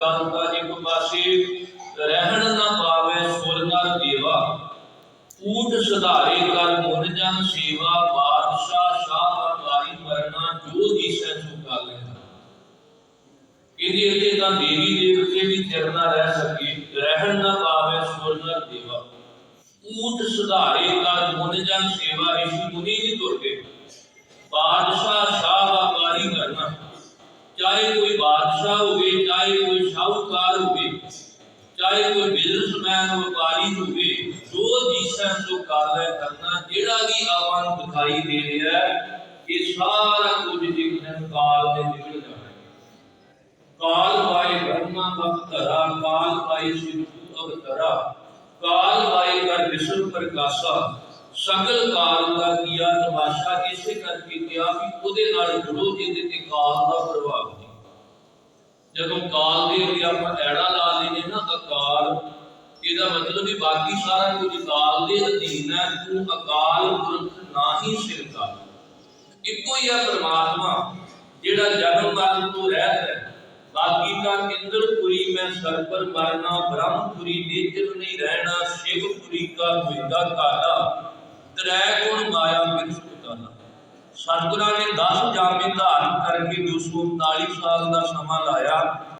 ਕਾਂਤਾ ਇੱਕ ਪਾਸੇ ਰਹਿਣ ਨਾ ਪਾਵੇ ਸੁਰ ਨਰ ਦੇਵਾ। ਊਟ ਸੁਧਾਰੇ ਕਰ ਮੁਨ ਜਨ ਸੇਵਾ, ਬਾਦਸ਼ਾਹ ਸ਼ਾਹ ਅਕਾਰੀ ਮਰਨਾ, ਜੋ ਦਿਸੈ ਸੋ ਕਰ ਲੈਣਾ ਇਹਦੀ ਇੱਥੇ ਤਾਂ ਦੇਵੀ ਦੇਵਤੇ ਵੀ ਚਰਨਾ ਰਹਿ ਸਕੇ, ਰਹਿਣ ਨਾ ਪਾਵੇ ਸੁਰ ਦੇਵਾ। ਊਟ ਸੁਧਾਰੇ ਕਰ ਮੁਨ ਜਨ ਸੇਵਾ ਰਿਸ਼ੀ ਮੁਨੀ ਜੀ ਤੁਰ ਗਏ ਬਾਦਸ਼ਾਹ ਚਾਹੇ ਕੋਈ ਬਾਦਸ਼ਾਹ ਹੋਵੇ, ਚਾਹੇ ਕੋਈ ਸ਼ਾਹੂਕਾਰ ਹੋਵੇ, ਚਾਹੇ ਕੋਈ ਬਿਜ਼ਨਸਮੈਨ ਵਪਾਰੀ ਹੋਵੇ, ਜੋ ਦਿਸ਼ਾ ਸੋ ਕਾਰਜ ਕਰਨਾ, ਜਿਹੜਾ ਵੀ ਆਪਾਂ ਨੂੰ ਦਿਖਾਈ ਦੇ ਰਿਹਾ ਹੈ, ਇਹ ਸਾਰਾ ਕੁਝ ਇੱਕ ਕਾਲ ਦੇ ਨਿਕਲ ਜਾਣਾ ਕਾਲ ਪਾਏ ਬ੍ਰਹਮਾ ਵਕਤ ਕਾਲ ਪਾਏ ਸਿੱਧੂ ਅਵਤਰਾ ਕਾਲ ਪਾਏ ਕਰ ਵਿਸ਼ਵ ਪ੍ਰਕਾਸ਼ਾ, ਸਗਲ ਕਾਲ ਦਾ ਕੀਆ ਤਮਾਸ਼ਾ ਇਸੇ ਕਰਕੇ ਕਿਹਾ ਵੀ ਉਹਦੇ ਨਾਲ ਜੁੜੋ ਜਿਹਦੇ ਤੇ ਕਾਲ ਦਾ ਪ੍ਰਭਾਵ ਨਹੀਂ ਜਦੋਂ ਕਾਲ ਦੇ ਉੱਤੇ ਆਪਾਂ ਐੜਾ ਲਾ ਲੈਨੇ ਨਾ ਅਕਾਲ ਇਹਦਾ ਮਤਲਬ ਵੀ ਬਾਕੀ ਸਾਰਾ ਕੁਝ ਕਾਲ ਦੇ ਅਧੀਨ ਹੈ, ਤੂੰ ਅਕਾਲ ਪੁਰਖ ਨਾਹੀ ਸਿਰਕਾ ਇੱਕੋ ਹੀ ਆ ਪਰਮਾਤਮਾ, ਜਿਹੜਾ ਜਨਮ ਮਰਨ ਤੋਂ ਰਹਿਤ ਹੈ। ਬਾਕੀ ਤਾਂ ਇੰਦਰਪੁਰੀ ਮੈਂ ਸਰਪਰ ਮਰਨਾ, ਬ੍ਰਹਮਪੁਰੀ ਨੇਚਰ ਨਹੀਂ ਰਹਿਣਾ, ਸ਼ਿਵਪੁਰੀ ਕਾ ਹੋਏਗਾ ਕਾਲਾ। ਤ੍ਰੈ ਗੁਣ ਮਾਇਆ ਸਤਿਗੁਰਾਂ ਨੇ 10 ਜਾਮੇ ਧਾਰਨ ਕਰਕੇ 239 ਸਾਲ ਦਾ ਸਮਾਂ ਲਾਇਆ